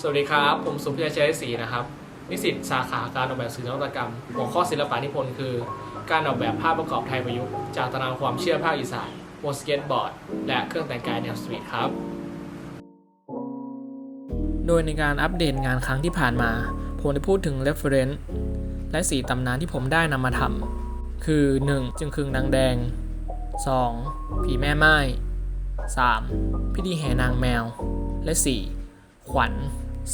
สวัสดีครับ ผมสุพิยาชัยศรีนะครับ นิสิตสาขาการออกแบบสื่อนวัตกรรม หัวข้อศิลปะนิพนธ์คือ การออกแบบภาพประกอบไทยประยุกต์จากตารางความเชื่อภาคอีสานบนสเก็ตบอร์ด และเครื่องแต่งกายแนวสตรีทครับ โดยในการอัปเดตงานครั้งที่ผ่านมา ผมได้พูดถึง reference และสีตำนานที่ผมได้นำมาทำคือ 1. จึงคืงนางแดง 2. ผีแม่ไม้ 3. พิธีแห่นางแมว และ 4. ขวัญ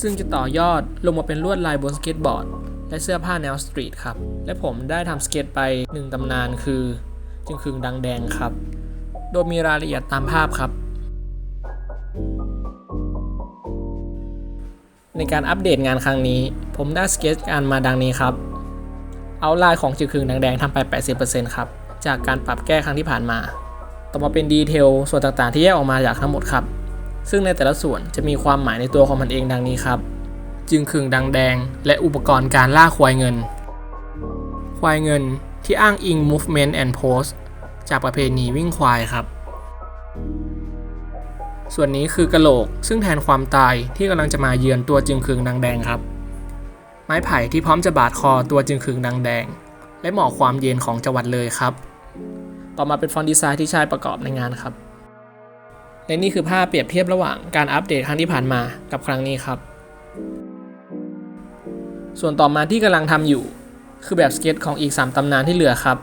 ซึ่งจะต่อยอดลงมาเป็นลวดลายบนสเก็ตบอร์ด และเสื้อผ้าแนวสตรีทครับ และผมได้ทำสเก็ตไป 1ตำนานคือ จึงคืงดังแดงครับ โดยมีรายละเอียดตามภาพครับ ในการอัปเดตงานครั้งนี้ ผมได้สเก็ตการมาดังนี้ครับเอาลน์ของจึงคืงดังแดงทำไป 80%ครับจากการปรับแก้ครั้งที่ผ่านมา ต่อมาเป็นดีเทลส่วนต่างๆที่แยกออกมาจากทั้งหมดครับ ซึ่งในแต่ละส่วนจะมีความหมายในตัวของมันเองดังนี้ครับ จึงคืงดังแดง และอุปกรณ์การล่าควายเงิน ควายเงินที่อ้างอิง movement and pose จากประเพณีวิ่งควายครับ ส่วนนี้คือกระโหลกซึ่งแทนความตายที่กำลังจะมาเยือนตัวจึงคืงดังแดงครับ ไม้ไผ่ที่พร้อมจะบาดคอตัวจึงคืงดังแดง และหมอกความเย็นของจังหวัดเลยครับ ต่อมาเป็นฟอนต์ดีไซน์ที่ใช้ประกอบในงานครับ และนี่คือภาพเปรียบเทียบระหว่างการอัปเดตครั้งที่ผ่านมากับครั้งนี้ครับ ส่วนต่อมาที่กำลังทำอยู่ คือแบบสเก็ตของอีก 3ตำนานที่เหลือครับ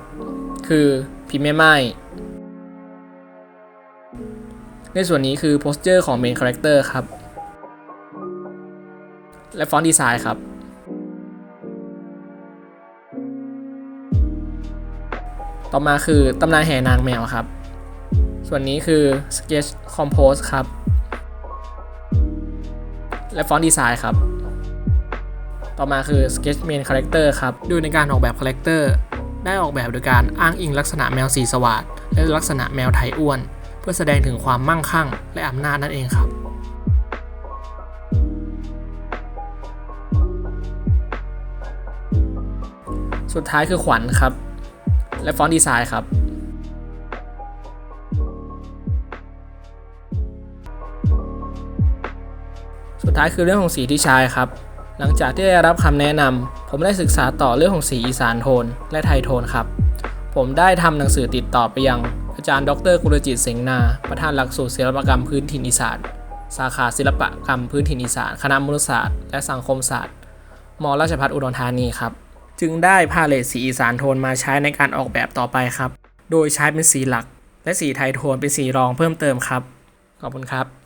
คือพิมพ์แม่ไม้ในส่วนนี้คือโปสเจอร์ของเมนคาแรคเตอร์ครับ และฟอนต์ดีไซน์ครับ ต่อมาคือตำนานแห่นางแมวครับ ส่วนนี้คือ Sketch Compose ครับ และฟอนต์ดีไซน์ครับ ต่อมาคือ Sketch Main Character ครับโดยในการออกแบบคาแรคเตอร์ได้ออกแบบโดยการอ้างอิงลักษณะแมวสีสวัสดและลักษณะแมวไทยอ้วน เพื่อแสดงถึงความมั่งคั่ง และอำนาจนั่นเองครับ สุดท้ายคือขวัญครับ และฟอนต์ดีไซน์ครับ สุดท้ายคือเรื่องของสีที่ใช้ครับ หลังจากที่ได้รับคำแนะนำผมได้ศึกษาต่อเรื่องของสีอีสานโทน และไทยโทนครับ ผมได้ทำหนังสือติดต่อไปยัง อาจารย์ดรกุลจิตเสงนา ประธานหลักสูตรศิลปกรรมพื้นถิ่นอีสานสาขาศิลปกรรมพื้นถิ่นอีสานคณะมนุษยศาสตร์และสังคมศาสตร์มราชภัฏอุดรธานีครับ จึงได้พาเลตสีอีสานโทนมาใช้ในการออกแบบต่อไปครับ โดยใช้เป็นสีหลัก และสีไทยโทนเป็นสีรองเพิ่มเติมครับ ขอบคุณครับ